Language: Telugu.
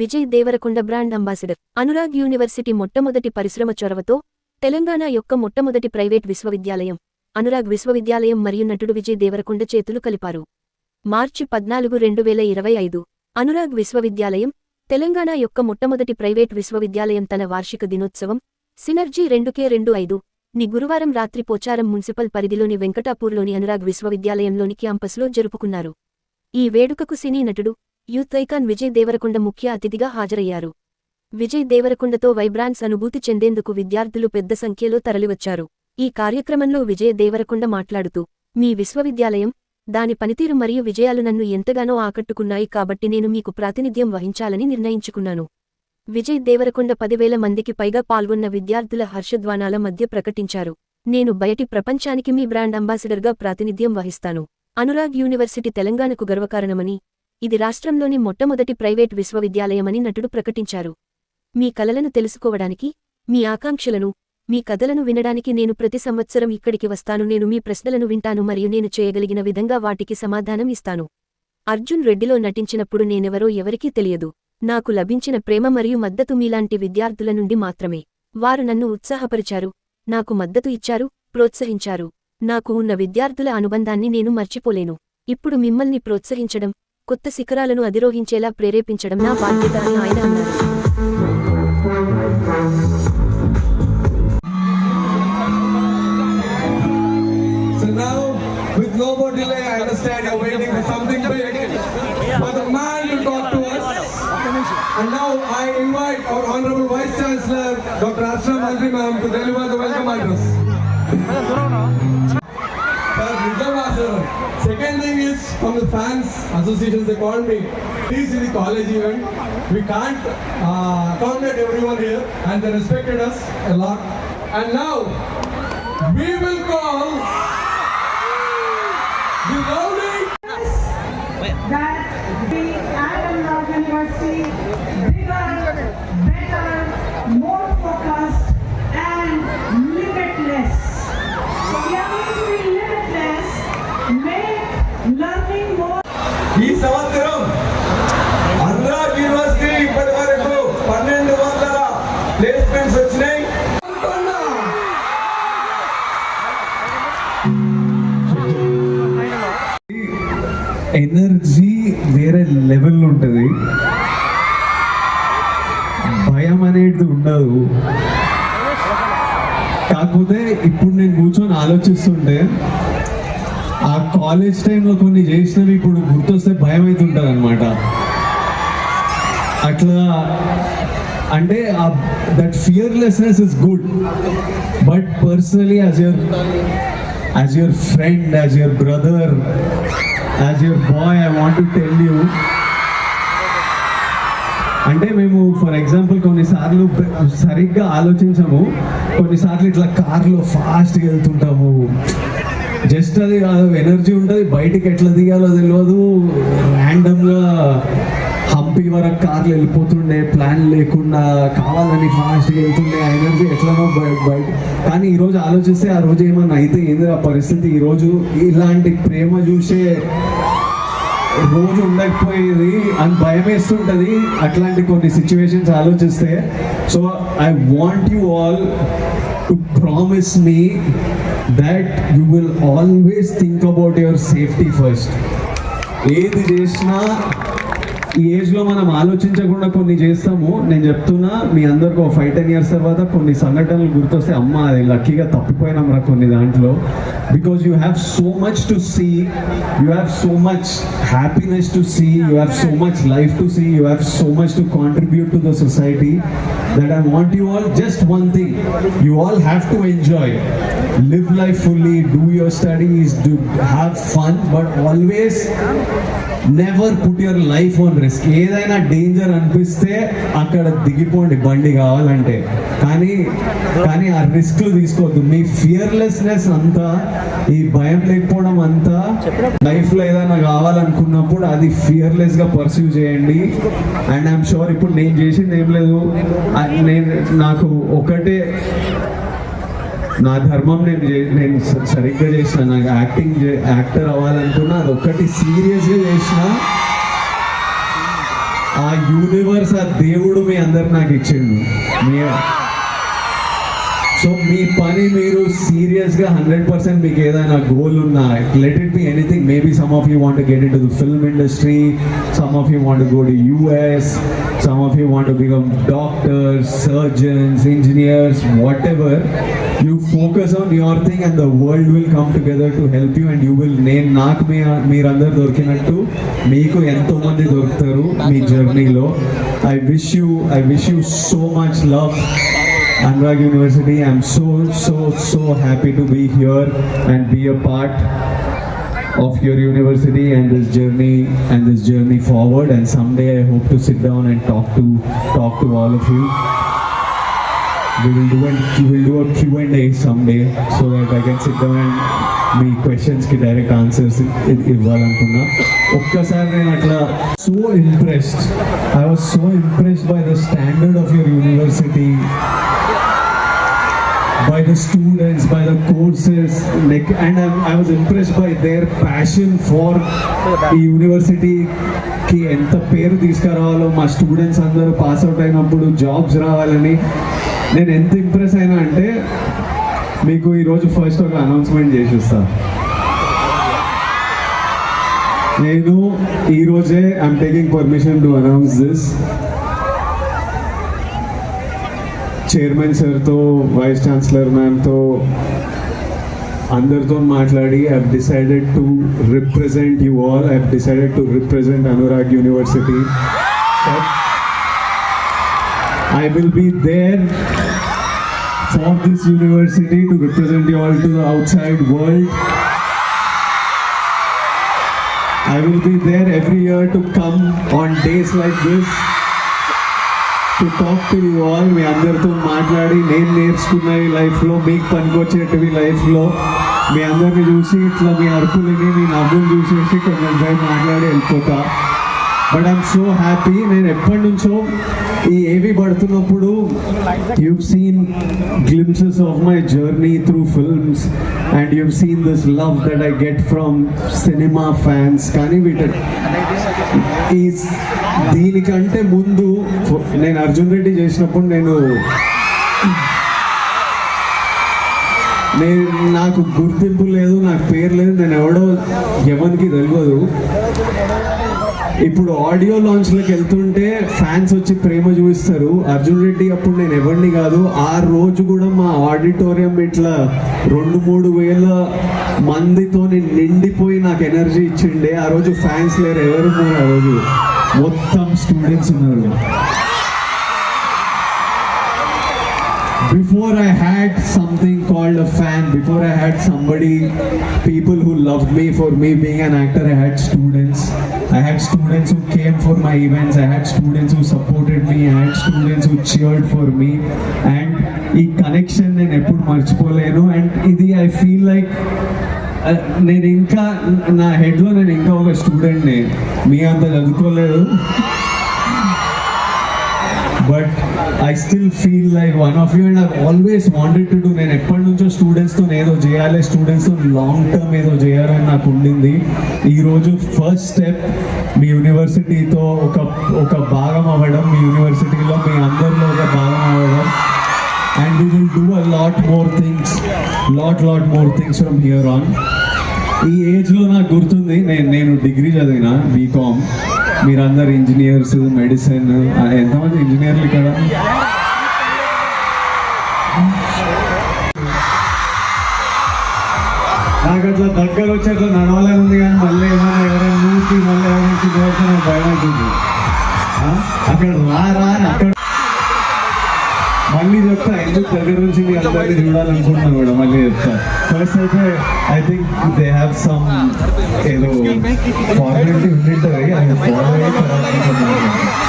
Vijay Deverakonda brand ambassador. Anurag University మొట్టమొదటి పరిశ్రమ చొరవతో తెలంగాణ యొక్క మొట్టమొదటి ప్రైవేట్ విశ్వవిద్యాలయం అనురాగ్ విశ్వవిద్యాలయం మరియు నటుడు విజయ్ దేవరకొండ చేతులు కలిపారు. మార్చి పద్నాలుగు రెండు వేల ఇరవై ఐదు అనురాగ్ విశ్వవిద్యాలయం తెలంగాణ యొక్క మొట్టమొదటి ప్రైవేట్ విశ్వవిద్యాలయం తన వార్షిక దినోత్సవం సినర్జీ రెండుకే రెండు ఐదు ని గురువారం రాత్రి పోచారం మున్సిపల్ పరిధిలోని వెంకటాపూర్లోని అనురాగ్ విశ్వవిద్యాలయంలోని క్యాంపస్లో జరుపుకున్నారు. ఈ వేడుకకు సినీ నటుడు యూత్ ఐకాన్ విజయ్ దేవరకొండ ముఖ్య అతిథిగా హాజరయ్యారు. విజయ్ దేవరకొండతో వైబ్రాన్స్ అనుభూతి చెందేందుకు విద్యార్థులు పెద్ద సంఖ్యలో తరలివచ్చారు. ఈ కార్యక్రమంలో విజయ్ దేవరకొండ మాట్లాడుతూ మీ విశ్వవిద్యాలయం దాని పనితీరు మరియు విజయాలు నన్ను ఎంతగానో ఆకట్టుకున్నాయి కాబట్టి నేను మీకు ప్రాతినిధ్యం వహించాలని నిర్ణయించుకున్నాను. విజయ్ దేవరకొండ పదివేల మందికి పైగా పాల్గొన్న విద్యార్థుల హర్షధ్వానాల మధ్య ప్రకటించారు. నేను బయటి ప్రపంచానికి మీ బ్రాండ్ అంబాసిడర్గా ప్రాతినిధ్యం వహిస్తాను. అనురాగ్ యూనివర్సిటీ తెలంగాణకు గర్వకారణమని ఇది రాష్ట్రంలోని మొట్టమొదటి ప్రైవేట్ విశ్వవిద్యాలయమని నటుడు ప్రకటించారు. మీ కలలను తెలుసుకోవడానికి మీ ఆకాంక్షలను మీ కథలను వినడానికి నేను ప్రతి సంవత్సరం ఇక్కడికి వస్తాను నేను మీ ప్రశ్నలను వింటాను మరియు నేను చేయగలిగిన విధంగా వాటికి సమాధానం ఇస్తాను. అర్జున్ రెడ్డిలో నటించినప్పుడు నేనెవరో ఎవరికీ తెలియదు. నాకు లభించిన ప్రేమ మరియు మద్దతు మీలాంటి విద్యార్థుల నుండి మాత్రమే. వారు నన్ను ఉత్సాహపరిచారు నాకు మద్దతు ఇచ్చారు ప్రోత్సహించారు. నాకు ఉన్న విద్యార్థుల అనుబంధాన్ని నేను మర్చిపోలేను. ఇప్పుడు మిమ్మల్ని ప్రోత్సహించడం కొత్త శిఖరాలను అధిరోహించేలా ప్రేరేపించడం నా బాధ్యత అని ఆయన అన్నారు with no more delay, I understand you're waiting for something big, for the man to talk to us. And now I invite our Honorable Vice Chancellor, Dr. Ashram Mantri Ma'am, to deliver the welcome address. Second thing is from the fans associations, they called me. This is the college event. We can't uh, accommodate everyone here, and they respected us a lot. And now we will call the rowdy that we at Anurag University energy వేరే లెవెల్ ఉంటుంది. భయం అనేది ఉండదు. కాకపోతే ఇప్పుడు నేను కూర్చొని ఆలోచిస్తుంటే ఆ కాలేజ్ టైంలో కొన్ని చేసినవి ఇప్పుడు గుర్తొస్తే భయం అవుతుంటుంది అనమాట అట్లా అంటే that fearlessness is good but personally as your as your friend as your brother as your boy I want to tell you అంటే మేము ఫర్ ఎగ్జాంపుల్ కొన్నిసార్లు సరిగ్గా ఆలోచించము. కొన్నిసార్లు ఇట్లా కార్లో ఫాస్ట్గా వెళ్తుంటాము. జస్ట్ అది ఎనర్జీ ఉంటుంది. బయటికి ఎట్లా దిగాలో తెలియదు ర్యాండమ్గా హంపి వరకు కార్లు వెళ్ళిపోతుండే ప్లాన్ లేకుండా కావాలని ఫాస్ట్గా వెళ్తుండే. ఎనర్జీ ఎట్లనో బయ- బయట. కానీ ఈరోజు ఆలోచిస్తే ఆ రోజు ఏమన్నా అయితే ఏంది ఆ పరిస్థితి ఈరోజు ఇలాంటి ప్రేమ చూసే రోజు ఉండకపోయేది అని భయం వేస్తుంటుంది. అట్లాంటి కొన్ని సిచ్యువేషన్స్ ఆలోచిస్తే. So I want you all to promise me that you will always think about your safety first ఏది చేసినా ఈ ఏజ్లో మనం ఆలోచించకుండా కొన్ని చేస్తాము. నేను చెప్తున్నా మీ అందరికి ఒక ఫైవ్ టెన్ ఇయర్స్ తర్వాత కొన్ని సంఘటనలు గుర్తొస్తే అమ్మ అది లక్కీగా తప్పిపోయినాం రా కొన్ని దాంట్లో. Because you have so much to see you have so much happiness to see you have so much life to see you have so much to contribute to the society that I want you all just one thing you all have to enjoy live life fully, do your studies, do have fun, but always never put your life on risk ఏదైనా డేంజర్ అనిపిస్తే అక్కడ దిగిపోండి. బండి కావాలంటే. కానీ కానీ ఆ రిస్క్లు తీసుకోవద్దు. మీ ఫియర్లెస్నెస్ అంతా ఈ భయం లేకపోవడం అంతా లైఫ్లో ఏదైనా కావాలనుకున్నప్పుడు అది ఫియర్లెస్గా పర్సూ చేయండి. అండ్ ఐఎమ్ షూర్ ఇప్పుడు నేను చేసింది ఏం లేదు. నేను నాకు ఒకటే నా ధర్మం నేను చే- నేను సరిగ్గా చేసిన నాకు యాక్టింగ్ యాక్టర్ అవ్వాలనుకున్నా అది ఒక్కటి సీరియస్గా చేసిన ఆ యూనివర్స్ ఆ దేవుడు మీ అందరు నాకు ఇచ్చిండు. మీ సో మీ పని మీరు సీరియస్గా హండ్రెడ్ పర్సెంట్ మీకు ఏదైనా గోల్ ఉన్నా let it be anything maybe some of you want get into the film industry some of you want go to US some of you want become doctors surgeons engineers whatever you focus on your thing and the world will come together to help you and you will నేను నాకు మీ మీరందరు దొరికినట్టు మీకు ఎంతో మంది దొరుకుతారు మీ జర్నీలో I wish you I wish you so much love Anurag University. I'm so, so, so happy to be here and be a part of your university and this journey and this journey forward. And someday I hope to sit down and talk to talk to all of you. We will do an, we will do a Q and A someday so that I can sit down and మీ క్వశ్చన్స్కి డైరెక్ట్ ఆన్సర్స్ ఇవ్వాలనుకున్నా. ఒక్కసారి నేను అట్లా so impressed I was so impressed by the standard of your university by the students, by the courses, like, and I, I was impressed by their passion for ఈ యూనివర్సిటీకి ఎంత పేరు తీసుకురావాలో మా స్టూడెంట్స్ అందరూ పాస్ అవుట్ అయినప్పుడు జాబ్స్ రావాలని నేను ఎంత ఇంప్రెస్ అయినా అంటే మీకు ఈరోజు ఫస్ట్ ఒక అనౌన్స్మెంట్ చేసి వస్తా నేను ఈరోజే I'm taking permission to announce this chairman సార్తో వైస్ ఛాన్సలర్ మ్యామ్తో అందరితో మాట్లాడి I decided to represent you all I decided to represent Anurag University I will be there for this university to represent you all to the outside world. I will be there every year to come on days like this to talk to you all. మీ అందరితో మాట్లాడి నేను నేర్చుకున్న ఈ లైఫ్లో మీకు పనికొచ్చేటివి లైఫ్లో మీ అందరిని చూసి ఇట్లా మీ అరుపులని మీ నవ్వులు చూసేసి కొంచెం సేపు మాట్లాడి వెళ్ళిపోతా. బట్ ఐఎమ్ సో హ్యాపీ నేను ఎప్పటి నుంచో ఈ ఏవి పడుతున్నప్పుడు you seen glimpses of my journey through films and you seen this love that I get from cinema fans కానీ వీటర్ ఈ దీనికంటే ముందు నేను అర్జున్ రెడ్డి చేసినప్పుడు నేను నేను నాకు గుర్తింపు లేదు నాకు పేరు లేదు నేను ఎవడో ఎవరికి తెలియదు. ఇప్పుడు ఆడియో లాంచ్లోకి వెళ్తుంటే ఫ్యాన్స్ వచ్చి ప్రేమ చూపిస్తారు. అర్జున్ రెడ్డి అప్పుడు నేను ఎవరిని కాదు ఆ రోజు కూడా మా ఆడిటోరియం ఇట్లా రెండు మూడు వేల మందితో నిండిపోయి నాకు ఎనర్జీ ఇచ్చిండే. ఆ రోజు ఫ్యాన్స్ లేరు ఎవరు ఆ రోజు? మొత్తం స్టూడెంట్స్ ఉన్నారు. Before I had something called a fan, before I had somebody, people who loved me for me being an actor, I had students. I had students who came for my events, I had students who supported me, I had students who cheered for me. And ఈ కనెక్షన్ నేను ఎప్పుడు మర్చిపోలేను అండ్ ఇది ఐ ఫీల్ లైక్ నేను ఇంకా నా హెడ్లో నేను ఇంకా ఒక స్టూడెంట్ని మీ అంత చదువుకోలేదు but I still feel like one of you and I always wanted to do నేను ఎప్పటి నుంచో స్టూడెంట్స్తో ఏదో చేయాలి స్టూడెంట్స్తో లాంగ్ టర్మ్ ఏదో చేయాలని నాకు ఉండింది. ఈరోజు ఫస్ట్ స్టెప్ మీ యూనివర్సిటీతో ఒక ఒక భాగం అవ్వడం మీ యూనివర్సిటీలో మీ అందరిలో ఒక భాగం అవ్వడం. And we will do a lot more things lot lot more things from here on ఈ ఏజ్లో నాకు గుర్తుంది నేను నేను డిగ్రీ చదివిన బీకామ్ మీరందరు ఇంజనీర్స్ మెడిసిన్ ఎంతమంది ఇంజనీర్లు ఇక్కడ? నాకు అట్లా దగ్గర వచ్చి అట్లా నడవాలని ఉంది కానీ మళ్ళీ ఏమైనా ఎవరైనా మూసి మళ్ళీ ఎవరైనా నుంచి భయం అవుతుంది అక్కడ రా రా. అక్కడ మళ్ళీ చెప్తా ఎందుకు దగ్గర నుంచి మీ అందరినీ చూడాలనుకుంటున్నా కూడా మళ్ళీ చెప్తా ఫస్ట్ అయితే I think they have some ఏదో ఫార్మాలిటీ ఉండింటుంది అది ఫాలో అయ్యి తర్వాత